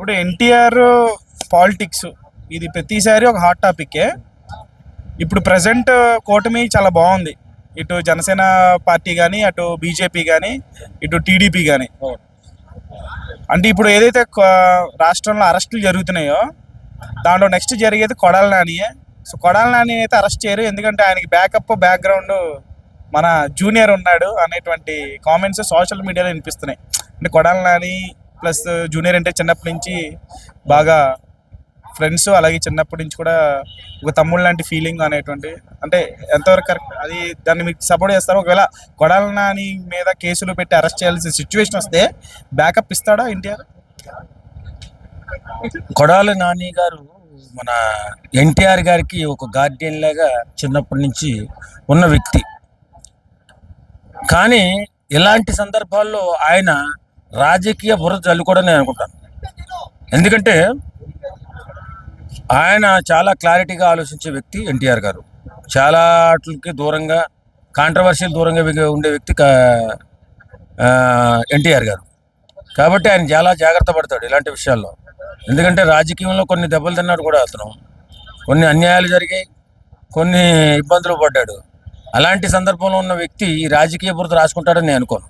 ఇప్పుడు ఎన్టీఆర్ పాలిటిక్స్ ఇది ప్రతిసారి ఒక హాట్ టాపికే ఇప్పుడు ప్రజెంట్ కూటమి చాలా బాగుంది. ఇటు జనసేన పార్టీ కానీ అటు బీజేపీ కానీ ఇటు టీడీపీ కానీ అంటే ఇప్పుడు ఏదైతే రాష్ట్రంలో అరెస్టులు జరుగుతున్నాయో దాంట్లో నెక్స్ట్ జరిగేది కొడాల నానియే సో కొడాల నాని అయితే అరెస్ట్ చేయరు. ఎందుకంటే ఆయనకి బ్యాకప్ బ్యాక్గ్రౌండ్ మన జూనియర్ ఉన్నాడు అనేటువంటి కామెంట్స్ సోషల్ మీడియాలో వినిపిస్తున్నాయి. అంటే కొడాల నాని ప్లస్ జూనియర్ అంటే చిన్నప్పటి నుంచి బాగా ఫ్రెండ్స్ అలాగే చిన్నప్పటి నుంచి కూడా ఒక తమ్ముడు లాంటి ఫీలింగ్ అనేటువంటి అంటే ఎంతవరకు కరెక్ట్ అది దాన్ని మీకు సపోర్ట్ చేస్తారు? ఒకవేళ కొడాల నాని మీద కేసులు పెట్టి అరెస్ట్ చేయాల్సిన సిచ్యువేషన్ వస్తే బ్యాకప్ ఇస్తాడా ఎన్టీఆర్? కొడాలి నాని గారు మన ఎన్టీఆర్ గారికి ఒక గార్డియన్ లాగా చిన్నప్పటి నుంచి ఉన్న వ్యక్తి. కానీ ఇలాంటి సందర్భాల్లో ఆయన రాజకీయ బురద చల్లుకోవడం నేను అనుకుంటాను. ఎందుకంటే ఆయన చాలా క్లారిటీగా ఆలోచించే వ్యక్తి ఎన్టీఆర్ గారు. చాలా వాటికి దూరంగా కాంట్రవర్షియల్ దూరంగా ఉండే వ్యక్తి ఎన్టీఆర్ గారు. కాబట్టి ఆయన చాలా జాగ్రత్త పడతాడు ఇలాంటి విషయాల్లో. ఎందుకంటే రాజకీయంలో కొన్ని దెబ్బలు తిన్నాడు కూడా అతను. కొన్ని అన్యాయాలు జరిగాయి కొన్ని ఇబ్బందులు పడ్డాడు. అలాంటి సందర్భంలో ఉన్న వ్యక్తి ఈ రాజకీయ బురద రాసుకుంటాడని నేను అనుకోను.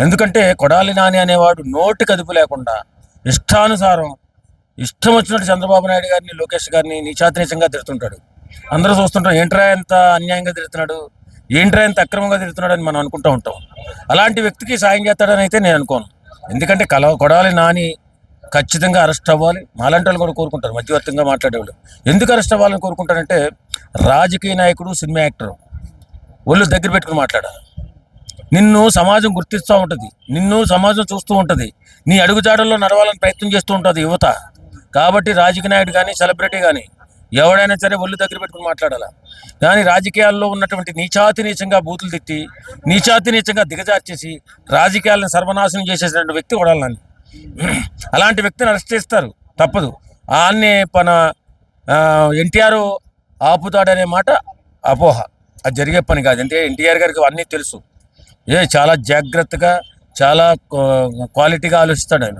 ఎందుకంటే కొడాలి నాని అనేవాడు నోటి కదుపు లేకుండా ఇష్టానుసారం ఇష్టం వచ్చినట్టు చంద్రబాబు నాయుడు గారిని లోకేష్ గారిని నీచాతినీచంగా తిడుతుంటాడు. అందరూ చూస్తుంటాం ఏంట్రా ఎంత అన్యాయంగా తిడుతున్నాడు? ఏంట్రా ఎంత అక్రమంగా తిడుతున్నాడు? అని మనం అనుకుంటూ ఉంటాం. అలాంటి వ్యక్తికి సాయం చేస్తాడని అయితే నేను అనుకోను. ఎందుకంటే కల కొడాలి నాని ఖచ్చితంగా అరెస్ట్ అవ్వాలి. మాలాంటి వాళ్ళు కూడా కోరుకుంటారు మధ్యవర్తంగా మాట్లాడేవాళ్ళు. ఎందుకు అరెస్ట్ అవ్వాలని కోరుకుంటారంటే రాజకీయ నాయకుడు సినిమా యాక్టర్. ఒళ్ళు దగ్గర పెట్టుకుని మాట్లాడాలి. నిన్ను సమాజం గుర్తిస్తూ ఉంటుంది. నిన్ను సమాజం చూస్తూ ఉంటుంది. నీ అడుగుజాడల్లో నడవాలని ప్రయత్నం చేస్తూ ఉంటుంది యువత. కాబట్టి రాజకీయ నాయుడు కానీ సెలబ్రిటీ కానీ ఎవడైనా సరే ఒళ్ళు దగ్గర పెట్టుకుని మాట్లాడాలి? కానీ రాజకీయాల్లో ఉన్నటువంటి నీచాతి నీచంగా బూతులు తిట్టి నీచాతి నీచంగా దిగజార్చేసి రాజకీయాలను సర్వనాశనం చేసేసినటువంటి వ్యక్తి కొడాలని. అలాంటి వ్యక్తిని అరెస్ట్ చేస్తారు. తప్పదు. ఆన్నే మన ఎన్టీఆర్ ఆపుతాడనే మాట అపోహ. అది జరిగే పని కాదు. అంటే ఎన్టీఆర్ గారికి అన్నీ తెలుసు. ఏ చాలా జాగ్రత్తగా చాలా క్వాలిటీగా ఆలోచిస్తాడు ఆయన.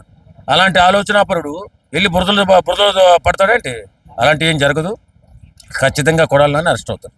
అలాంటి ఆలోచనాపరుడు వెళ్ళి బురదలు బురదలు పడతాడంటే? అలాంటి ఏం జరగదు. ఖచ్చితంగా కొడాలని అరెస్ట్ అవుతాడు.